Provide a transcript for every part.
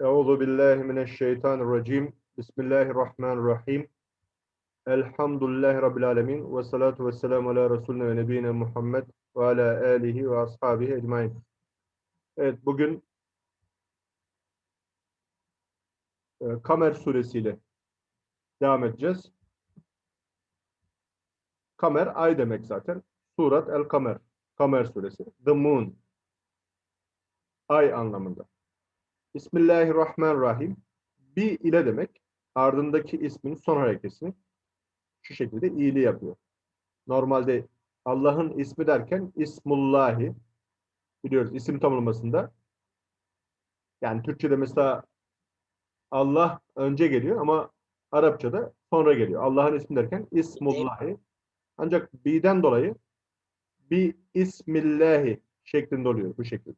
Euzu billahi mineşşeytanirracim. Bismillahirrahmanirrahim. Elhamdülillahi rabbil alamin ve salatu vesselamu ala resulina ve nebiyina Muhammed ve ala alihi ve ashabihi ecmaîn. Evet bugün e, Kamer suresiyle devam edeceğiz. Kamer ay demek zaten. Surat el Kamer. Kamer suresi. The moon. Ay anlamında. Bismillahirrahmanirrahim. Bir ile demek ardındaki ismin son harekesini şu şekilde iyili yapıyor. Normalde Allah'ın ismi derken İsmullahi biliyoruz isim tamlamasında yani Türkçe'de mesela Allah önce geliyor ama Arapçada sonra geliyor. Allah'ın ismi derken İsmullahi. Ancak birden dolayı bir İsmillahi şeklinde oluyor bu şekilde.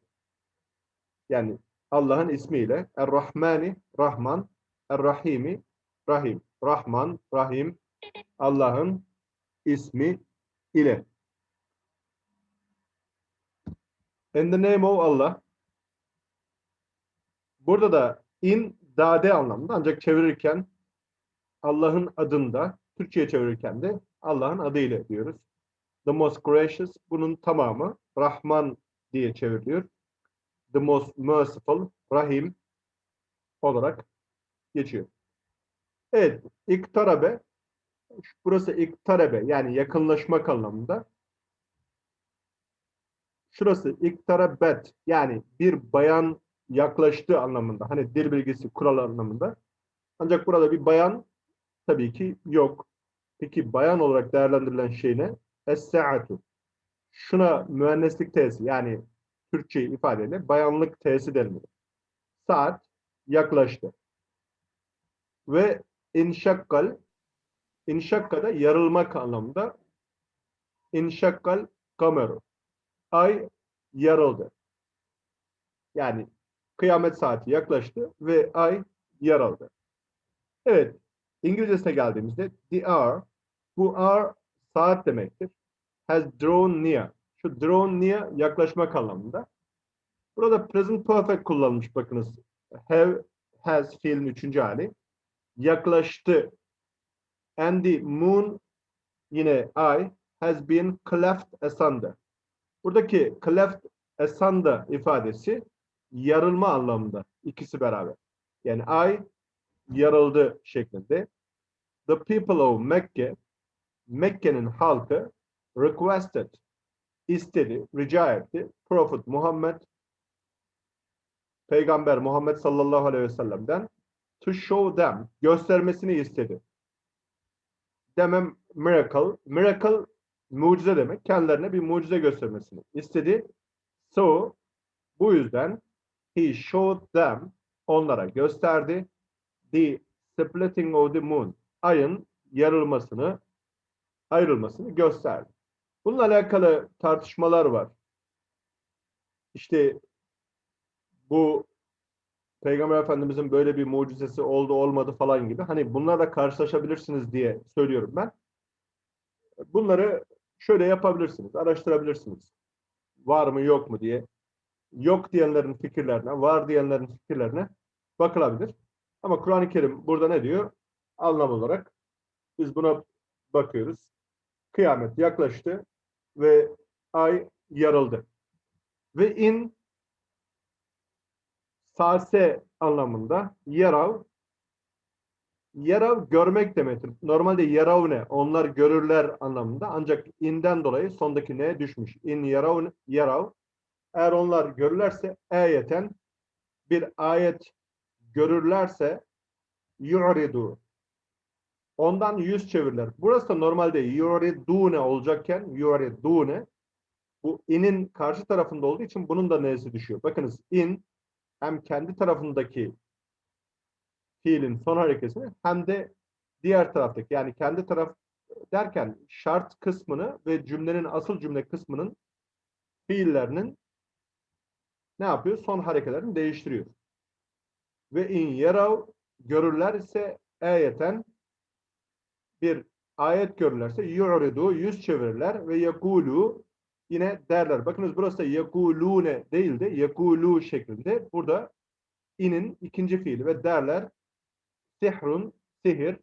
Yani Allah'ın ismiyle Er-Rahmani, Rahman, Er-Rahimi, Rahim. Rahman, Rahim, Allah'ın ismi ile. In the name of Allah. Burada da in dade anlamında ancak çevirirken Allah'ın adında, Türkçe'ye çevirirken de Allah'ın adıyla diyoruz. The most gracious, bunun tamamı Rahman diye çevriliyor the most merciful, Rahim olarak geçiyor. Evet, iktarabe, burası iktarabe yani yakınlaşmak anlamında. Şurası iktarabet yani bir bayan yaklaştığı anlamında. Hani dil bilgisi kural anlamında. Ancak burada bir bayan tabii ki yok. Peki bayan olarak değerlendirilen şey ne? Es-sa'atu. Şuna müenneslik tesi yani Türkçe ifadeyle bayanlık T'si denilir. Saat yaklaştı. Ve inşakkal inşakkada yarılmak anlamında inşakkal kameru ay yarıldı. Yani kıyamet saati yaklaştı ve ay yarıldı. Evet, İngilizcesine geldiğimizde the hour, bu hour saat demektir. Has drawn near şu drawn near yaklaşmak anlamında. Burada present perfect kullanılmış bakınız. Have, has fiilin üçüncü hali. Yaklaştı. And the moon yine I has been cleft asunder. Buradaki cleft asunder ifadesi yarılma anlamında. ikisi beraber. Yani I yarıldı şeklinde. The people of Mekke Mekke'nin halkı requested istedi, rica etti. Prophet Muhammed Peygamber Muhammed sallallahu aleyhi ve sellem'den to show them göstermesini istedi. Demem miracle. Miracle mucize demek. Kendilerine bir mucize göstermesini istedi. So bu yüzden he showed them onlara gösterdi the splitting of the moon ayın yarılmasını ayrılmasını gösterdi. Bununla alakalı tartışmalar var. İşte bu Peygamber Efendimizin böyle bir mucizesi oldu olmadı falan gibi. Hani bunlarla karşılaşabilirsiniz diye söylüyorum ben. Bunları şöyle yapabilirsiniz, araştırabilirsiniz. Var mı yok mu diye. Yok diyenlerin fikirlerine, var diyenlerin fikirlerine bakılabilir. Ama Kur'an-ı Kerim burada ne diyor? Anlam olarak biz buna bakıyoruz. Kıyamet yaklaştı ve ay yarıldı. Ve in sase anlamında yarav yarav görmek demektir. Normalde yarav ne? Onlar görürler anlamında. Ancak inden dolayı sondaki neye düşmüş? İn yarav yarav. Eğer onlar görürlerse ayeten bir ayet görürlerse yu'ridu Ondan yüz çevirirler. Burası da normalde yuridune olacakken yuridune bu in'in karşı tarafında olduğu için bunun da n'si düşüyor. Bakınız in hem kendi tarafındaki fiilin son harekesini hem de diğer taraftaki yani kendi taraf derken şart kısmını ve cümlenin asıl cümle kısmının fiillerinin ne yapıyor? Son harekelerini değiştiriyor. Ve in yarav görürler ise ayeten bir ayet görürlerse yu'ridu yüz çevirirler ve yekulu yine derler. Bakınız burası da yekulune değil de yekulu şeklinde. Burada inin ikinci fiili ve derler sihrun, sihir,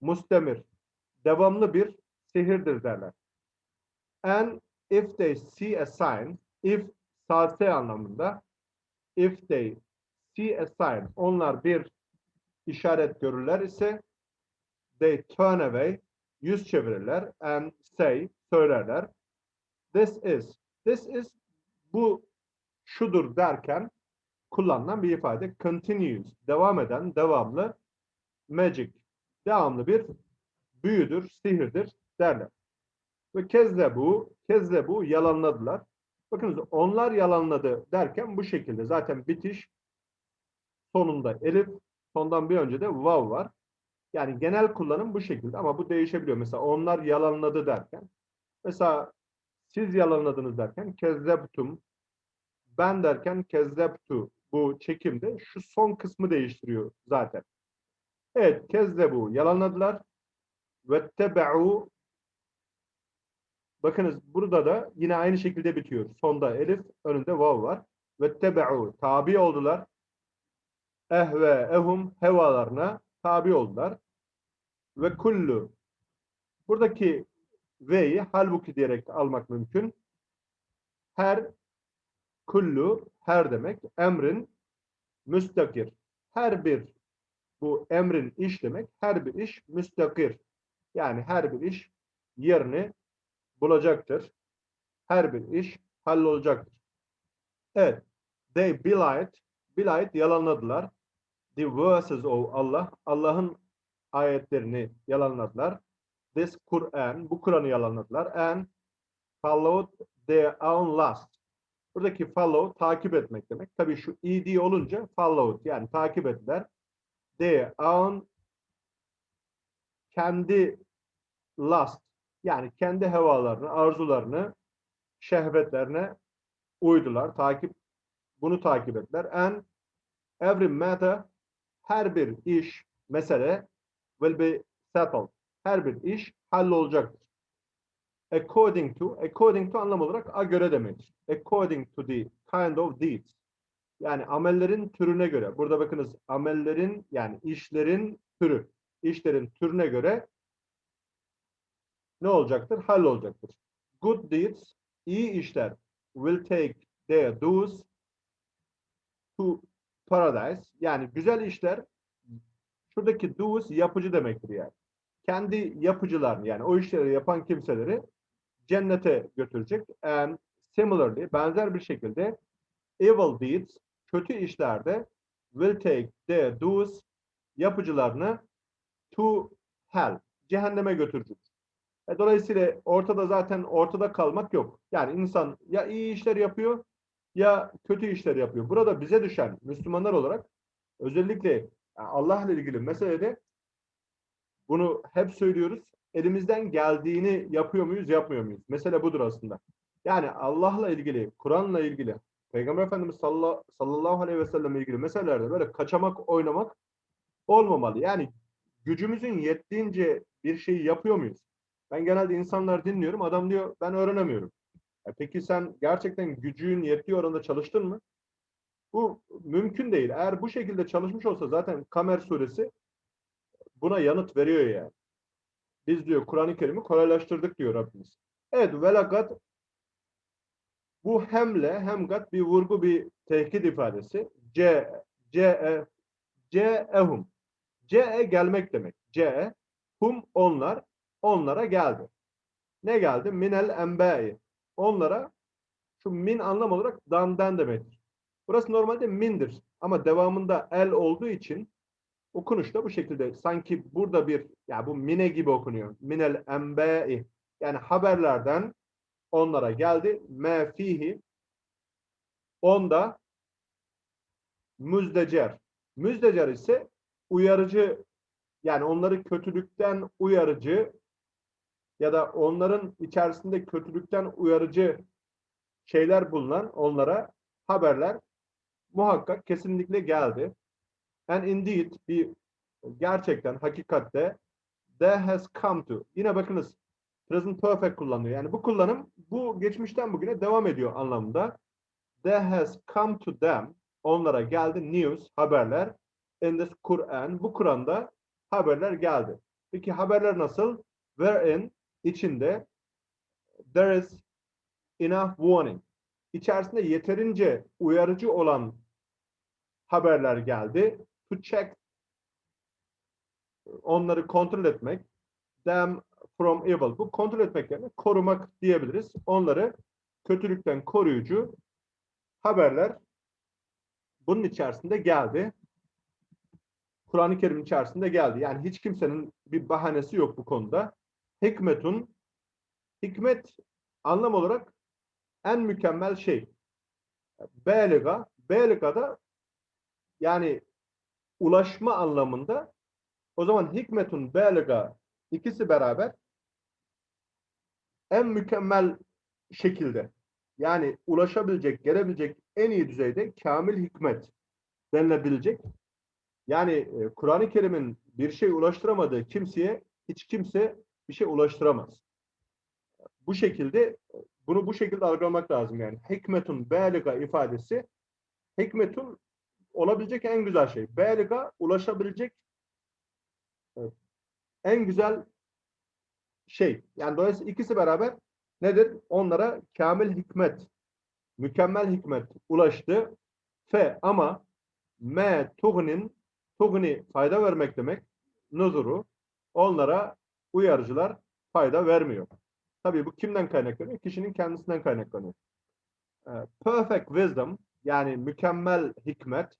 mustemir, devamlı bir sihirdir derler. And if they see a sign, if sase anlamında, if they see a sign, onlar bir işaret görürler ise, they turn away, yüz çevirirler and say, söylerler. This is, this is bu şudur derken kullanılan bir ifade. Continuous, devam eden, devamlı, magic, devamlı bir büyüdür, sihirdir derler. Ve kezlebu, kezlebu yalanladılar. Bakınız onlar yalanladı derken bu şekilde zaten bitiş sonunda elif, sondan bir önce de vav var. Yani genel kullanım bu şekilde ama bu değişebiliyor. Mesela onlar yalanladı derken mesela siz yalanladınız derken kezzebtum ben derken kezzebtu bu çekimde şu son kısmı değiştiriyor zaten. Evet kezzebu yalanladılar ve tebe'u bakınız burada da yine aynı şekilde bitiyor. Sonda elif önünde vav var. Ve tebe'u tabi oldular. Ehve ehum hevalarına tabi oldular. Ve kullu buradaki ve'yi halbuki diyerek almak mümkün. Her kullu her demek emrin müstakir. Her bir bu emrin iş demek. Her bir iş müstakir. Yani her bir iş yerini bulacaktır. Her bir iş hallolacaktır. Evet. They belied. Belied yalanladılar. The verses of Allah. Allah'ın ayetlerini yalanladılar. This Quran. Bu Kur'an'ı yalanladılar. And followed their own lust. Buradaki follow takip etmek demek. Tabii şu ed olunca followed yani takip ettiler. Their own kendi lust yani kendi hevalarını, arzularını, şehvetlerine uydular. Takip bunu takip ettiler. And every matter her bir iş, mesele will be settled. Her bir iş hallolacaktır. According to, according to anlam olarak a göre demektir. According to the kind of deeds. Yani amellerin türüne göre. Burada bakınız amellerin yani işlerin türü. işlerin türüne göre ne olacaktır? Hal olacaktır. Good deeds, iyi işler will take their dues to paradise. Yani güzel işler şuradaki dues yapıcı demektir yani. Kendi yapıcılarını yani o işleri yapan kimseleri cennete götürecek. And similarly benzer bir şekilde evil deeds kötü işlerde will take their dues yapıcılarını to hell cehenneme götürecek. E, dolayısıyla ortada zaten ortada kalmak yok. Yani insan ya iyi işler yapıyor ya kötü işler yapıyor. Burada bize düşen Müslümanlar olarak özellikle Allah'la ilgili meselede bunu hep söylüyoruz. Elimizden geldiğini yapıyor muyuz, yapmıyor muyuz? Mesele budur aslında. Yani Allah'la ilgili, Kur'an'la ilgili, Peygamber Efendimiz sallallahu aleyhi ve sellem ilgili meselelerde böyle kaçamak, oynamak olmamalı. Yani gücümüzün yettiğince bir şeyi yapıyor muyuz? Ben genelde insanlar dinliyorum. Adam diyor ben öğrenemiyorum. E peki sen gerçekten gücün yettiği oranda çalıştın mı? Bu mümkün değil. Eğer bu şekilde çalışmış olsa zaten Kamer suresi buna yanıt veriyor yani. Biz diyor Kur'an-ı Kerim'i kolaylaştırdık diyor Rabbimiz. Evet velakat bu hemle hemgat bir vurgu bir tehdit ifadesi. C C E C ehum. C e gelmek demek. C e, hum onlar onlara geldi. Ne geldi? Minel enbe'i. Onlara şu min anlam olarak dandan demektir. Burası normalde mindir. Ama devamında el olduğu için okunuş da bu şekilde. Sanki burada bir, ya bu mine gibi okunuyor. Minel enbe'i. Yani haberlerden onlara geldi. Me fihi. Onda müzdecer. Müzdecer ise uyarıcı yani onları kötülükten uyarıcı ya da onların içerisinde kötülükten uyarıcı şeyler bulunan onlara haberler muhakkak kesinlikle geldi. And indeed bir gerçekten hakikatte there has come to. Yine bakınız present perfect kullanıyor. Yani bu kullanım bu geçmişten bugüne devam ediyor anlamında. There has come to them. onlara geldi news haberler in this Kur'an bu Kur'an'da haberler geldi. Peki haberler nasıl? Wherein içinde there is enough warning. İçerisinde yeterince uyarıcı olan haberler geldi. To check onları kontrol etmek them from evil. Bu kontrol etmek yani korumak diyebiliriz. Onları kötülükten koruyucu haberler bunun içerisinde geldi. Kur'an-ı Kerim içerisinde geldi. Yani hiç kimsenin bir bahanesi yok bu konuda. Hikmetun hikmet anlam olarak en mükemmel şey. Beliga, beliga da yani ulaşma anlamında o zaman hikmetun beliga ikisi beraber en mükemmel şekilde yani ulaşabilecek, gelebilecek en iyi düzeyde kamil hikmet denilebilecek. Yani e, Kur'an-ı Kerim'in bir şey ulaştıramadığı kimseye hiç kimse bir şey ulaştıramaz. Bu şekilde bunu bu şekilde algılamak lazım yani. Hikmetun beliga ifadesi hikmetun olabilecek en güzel şey. Beliga ulaşabilecek en güzel şey. Yani dolayısıyla ikisi beraber nedir? Onlara kamil hikmet, mükemmel hikmet ulaştı. Fe ama me tugnin tugni fayda vermek demek. Nuzuru onlara uyarıcılar fayda vermiyor. Tabii bu kimden kaynaklanıyor? Kişinin kendisinden kaynaklanıyor. Ee, Perfect wisdom yani mükemmel hikmet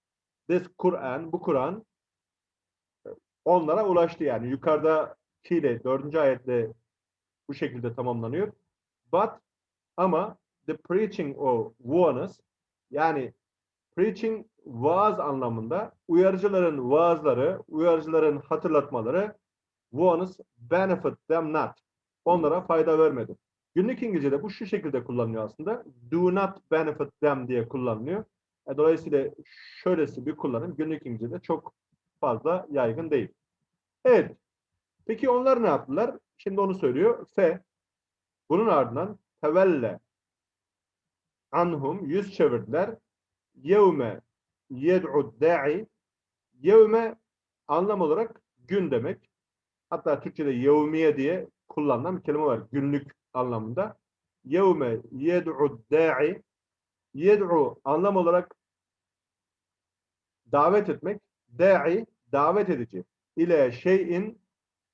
this Kur'an bu Kur'an e, onlara ulaştı yani yukarıdakiyle dördüncü ayetle bu şekilde tamamlanıyor. But ama the preaching of warners yani preaching vaaz anlamında uyarıcıların vaazları, uyarıcıların hatırlatmaları warners benefit them not. Onlara fayda vermedi. Günlük İngilizce'de bu şu şekilde kullanılıyor aslında. Do not benefit them diye kullanılıyor. E, dolayısıyla şöylesi bir kullanım günlük İngilizce'de çok fazla yaygın değil. Evet. Peki onlar ne yaptılar? Şimdi onu söylüyor. Fe bunun ardından tevelle anhum yüz çevirdiler. Yevme yed'u da'i yevme anlam olarak gün demek. Hatta Türkçe'de yevmiye diye kullanılan bir kelime var. Günlük anlamında. Yevme yed'u da'i yed'u anlam olarak davet etmek. Da'i davet edici. ile şeyin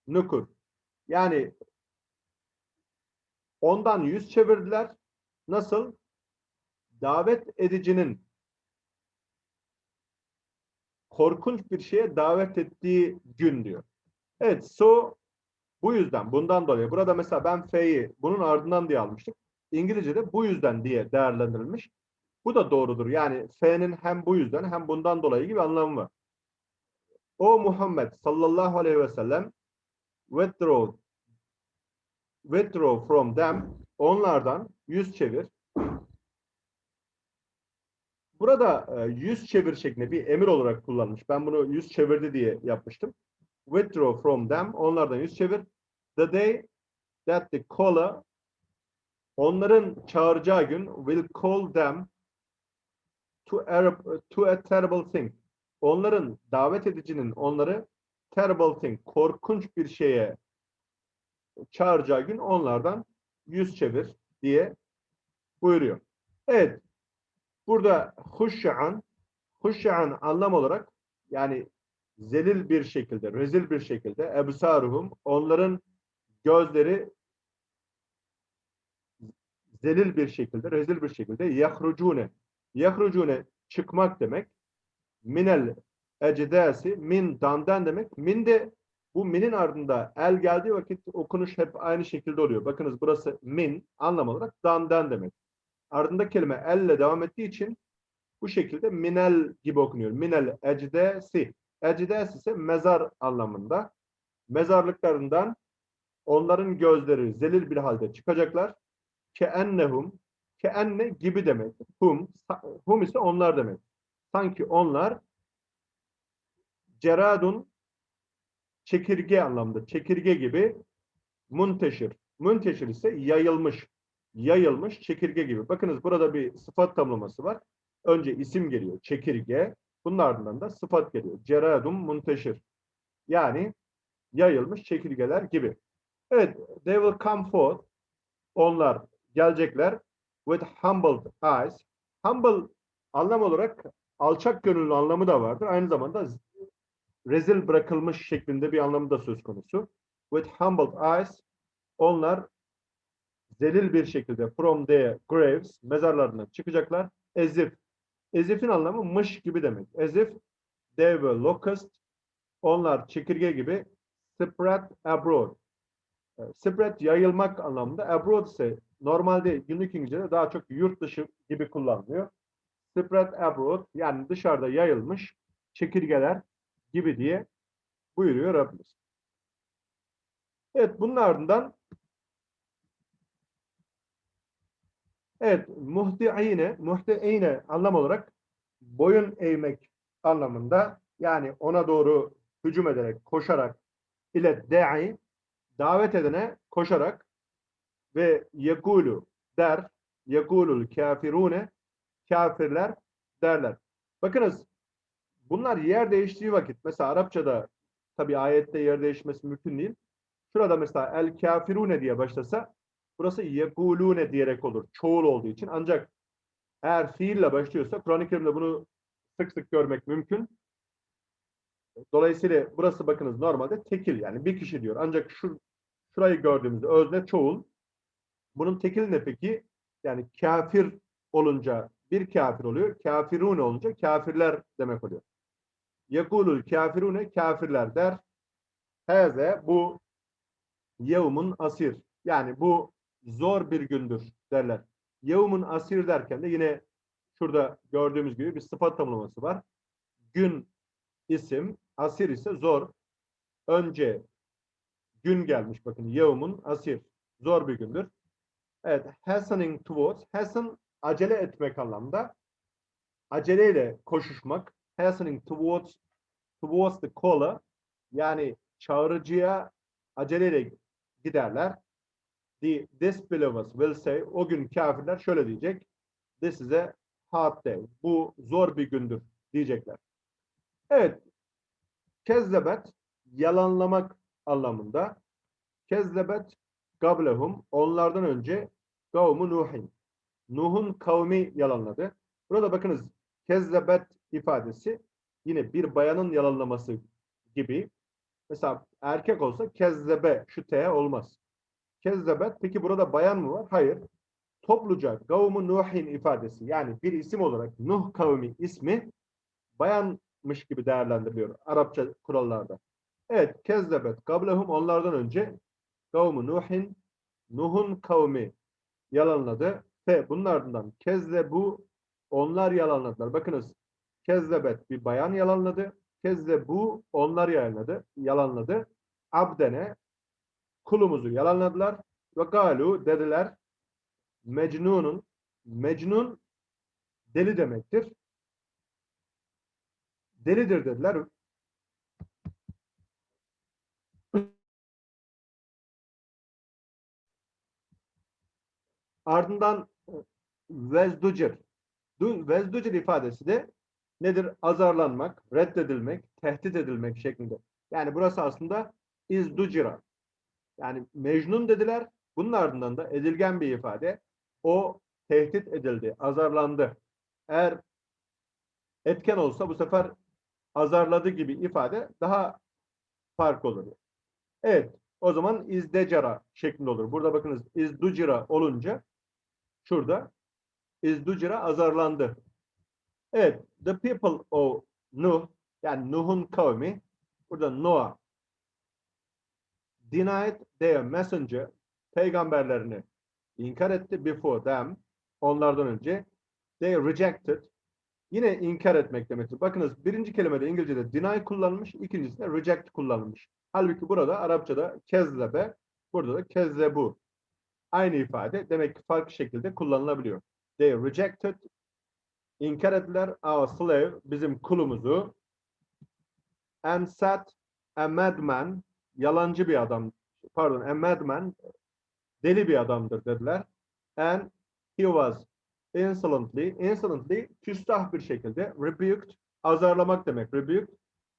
nukur. Yani ondan yüz çevirdiler. Nasıl? Davet edicinin korkunç bir şeye davet ettiği gün diyor. Evet, so bu yüzden, bundan dolayı. Burada mesela ben fe'yi bunun ardından diye almıştık. İngilizce'de bu yüzden diye değerlendirilmiş. Bu da doğrudur. Yani fe'nin hem bu yüzden hem bundan dolayı gibi anlamı var. O Muhammed sallallahu aleyhi ve sellem withdraw withdraw from them onlardan yüz çevir. Burada e, yüz çevir şeklinde bir emir olarak kullanmış. Ben bunu yüz çevirdi diye yapmıştım. Withdraw from them onlardan yüz çevir. The day that the caller onların çağıracağı gün will call them to a, to a terrible thing. Onların davet edicinin onları terrible thing, korkunç bir şeye çağıracağı gün onlardan yüz çevir diye buyuruyor. Evet. Burada huşşan, huşşan anlam olarak yani zelil bir şekilde, rezil bir şekilde ebsaruhum onların gözleri zelil bir şekilde, rezil bir şekilde yahrucune. Yahrucune çıkmak demek. Minel ecdasi min dandan demek. Min de bu minin ardında el geldiği vakit okunuş hep aynı şekilde oluyor. Bakınız burası min anlam olarak dandan demek. Ardında kelime elle devam ettiği için bu şekilde minel gibi okunuyor. Minel ecdesi. Ecdes ise mezar anlamında. Mezarlıklarından onların gözleri zelil bir halde çıkacaklar. Ke ennehum ke enne gibi demek. Hum hum ise onlar demek. Sanki onlar ceradun çekirge anlamda çekirge gibi munteşir. Munteşir ise yayılmış. Yayılmış çekirge gibi. Bakınız burada bir sıfat tamlaması var. Önce isim geliyor. Çekirge. Bunun ardından da sıfat geliyor. Ceradum munteşir. Yani yayılmış çekirgeler gibi. Evet. They will come forth. Onlar gelecekler. With humbled eyes. Humble anlam olarak alçak gönüllü anlamı da vardır. Aynı zamanda rezil bırakılmış şeklinde bir anlamı da söz konusu. With humbled eyes. Onlar zelil bir şekilde from their graves mezarlarından çıkacaklar. As if. As if'in anlamı mış gibi demek. As if they were locust. Onlar çekirge gibi spread abroad. E, Spread yayılmak anlamında. Abroad ise normalde günlük İngilizce'de daha çok yurt dışı gibi kullanılıyor. Spread abroad yani dışarıda yayılmış çekirgeler gibi diye buyuruyor Rabbimiz. Evet bunun ardından Evet, muhti'ine, muhti'ine anlam olarak boyun eğmek anlamında yani ona doğru hücum ederek, koşarak ile da'i davet edene koşarak ve yekulu der, yekulul kafirune kafirler derler. Bakınız bunlar yer değiştiği vakit mesela Arapçada tabi ayette yer değişmesi mümkün değil. Şurada mesela el kafirune diye başlasa Burası yekulune diyerek olur. Çoğul olduğu için. Ancak eğer fiille başlıyorsa Kur'an-ı Kerim'de bunu sık sık görmek mümkün. Dolayısıyla burası bakınız normalde tekil yani bir kişi diyor. Ancak şu şurayı gördüğümüzde özne çoğul. Bunun tekil ne peki? Yani kafir olunca bir kafir oluyor. Kafirune olunca kafirler demek oluyor. Yekulul kafirune kafirler der. Heze bu yevmun asir. Yani bu zor bir gündür derler. Yevmun asir derken de yine şurada gördüğümüz gibi bir sıfat tamlaması var. Gün isim, asir ise zor. Önce gün gelmiş bakın. Yevmun asir. Zor bir gündür. Evet. Hastening towards. Hasten acele etmek anlamda. Aceleyle koşuşmak. Hastening towards towards the caller. Yani çağrıcıya aceleyle giderler the disbelievers will say, o gün kafirler şöyle diyecek, this is a hard day. Bu zor bir gündür diyecekler. Evet, kezzebet, yalanlamak anlamında. Kezzebet gablehum, onlardan önce kavmu Nuhin. Nuh'un kavmi yalanladı. Burada bakınız, kezzebet ifadesi yine bir bayanın yalanlaması gibi. Mesela erkek olsa kezzebe şu T olmaz. Kezzebet. Peki burada bayan mı var? Hayır. Topluca kavmu Nuhin ifadesi yani bir isim olarak Nuh kavmi ismi bayanmış gibi değerlendiriliyor Arapça kurallarda. Evet. Kezzebet. Kablehum onlardan önce kavmu Nuhin Nuh'un kavmi yalanladı ve bunun ardından bu onlar yalanladılar. Bakınız kezzebet bir bayan yalanladı. bu onlar yalanladı. Yalanladı. Abdene kulumuzu yalanladılar. Ve galu dediler Mecnun'un Mecnun deli demektir. Delidir dediler. Ardından vezducir. Vezducir ifadesi de nedir? Azarlanmak, reddedilmek, tehdit edilmek şeklinde. Yani burası aslında izducira. Yani Mecnun dediler. Bunun ardından da edilgen bir ifade. O tehdit edildi, azarlandı. Eğer etken olsa bu sefer azarladı gibi ifade daha fark olur. Evet. O zaman izdecara şeklinde olur. Burada bakınız izducira olunca şurada izducira azarlandı. Evet. The people of Nuh yani Nuh'un kavmi burada Noah denied their messenger peygamberlerini inkar etti before them onlardan önce they rejected yine inkar etmek demektir. Bakınız birinci kelimede İngilizce'de deny kullanılmış, ikincisinde reject kullanılmış. Halbuki burada Arapçada kezlebe, burada da kezlebu. Aynı ifade demek ki farklı şekilde kullanılabiliyor. They rejected inkar ettiler our slave bizim kulumuzu and sat a madman yalancı bir adam, pardon, a madman, deli bir adamdır dediler. And he was insolently, insolently küstah bir şekilde rebuked, azarlamak demek. Rebuked.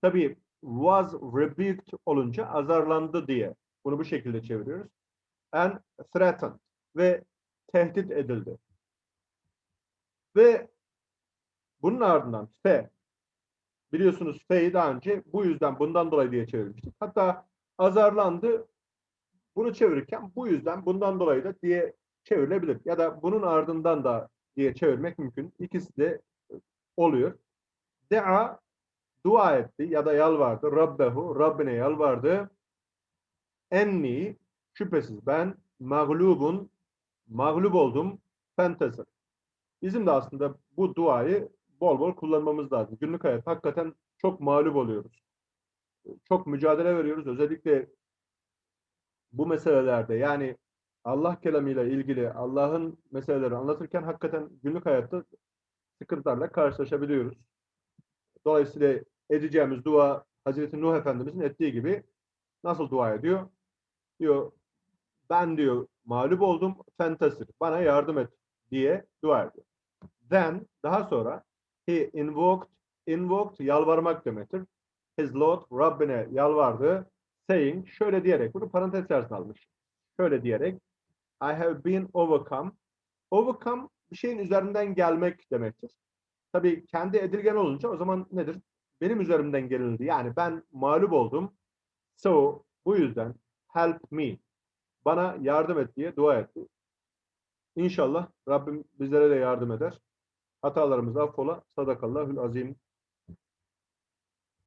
Tabii was rebuked olunca azarlandı diye bunu bu şekilde çeviriyoruz. And threatened ve tehdit edildi. Ve bunun ardından fe biliyorsunuz fe'yi daha önce bu yüzden bundan dolayı diye çevirmiştik. Hatta azarlandı bunu çevirirken bu yüzden bundan dolayı da diye çevrilebilir. Ya da bunun ardından da diye çevirmek mümkün. İkisi de oluyor. Dea dua etti ya da yalvardı. Rabbehu Rabbine yalvardı. Enni şüphesiz ben mağlubun mağlup oldum fentasır. Bizim de aslında bu duayı bol bol kullanmamız lazım. Günlük hayat hakikaten çok mağlup oluyoruz. Çok mücadele veriyoruz. Özellikle bu meselelerde yani Allah kelamıyla ilgili Allah'ın meseleleri anlatırken hakikaten günlük hayatta sıkıntılarla karşılaşabiliyoruz. Dolayısıyla edeceğimiz dua Hazreti Nuh Efendimizin ettiği gibi nasıl dua ediyor? Diyor ben diyor mağlup oldum fentasir bana yardım et diye dua ediyor. Then daha sonra he invoked invoked yalvarmak demektir. His Lord Rabbine yalvardı saying şöyle diyerek bunu parantez içerisine almış. Şöyle diyerek I have been overcome. Overcome bir şeyin üzerinden gelmek demektir. Tabii kendi edilgen olunca o zaman nedir? Benim üzerimden gelindi. Yani ben mağlup oldum. So bu yüzden help me. Bana yardım et diye dua etti. İnşallah Rabbim bizlere de yardım eder. Hatalarımızı affola. Sadakallahül azim.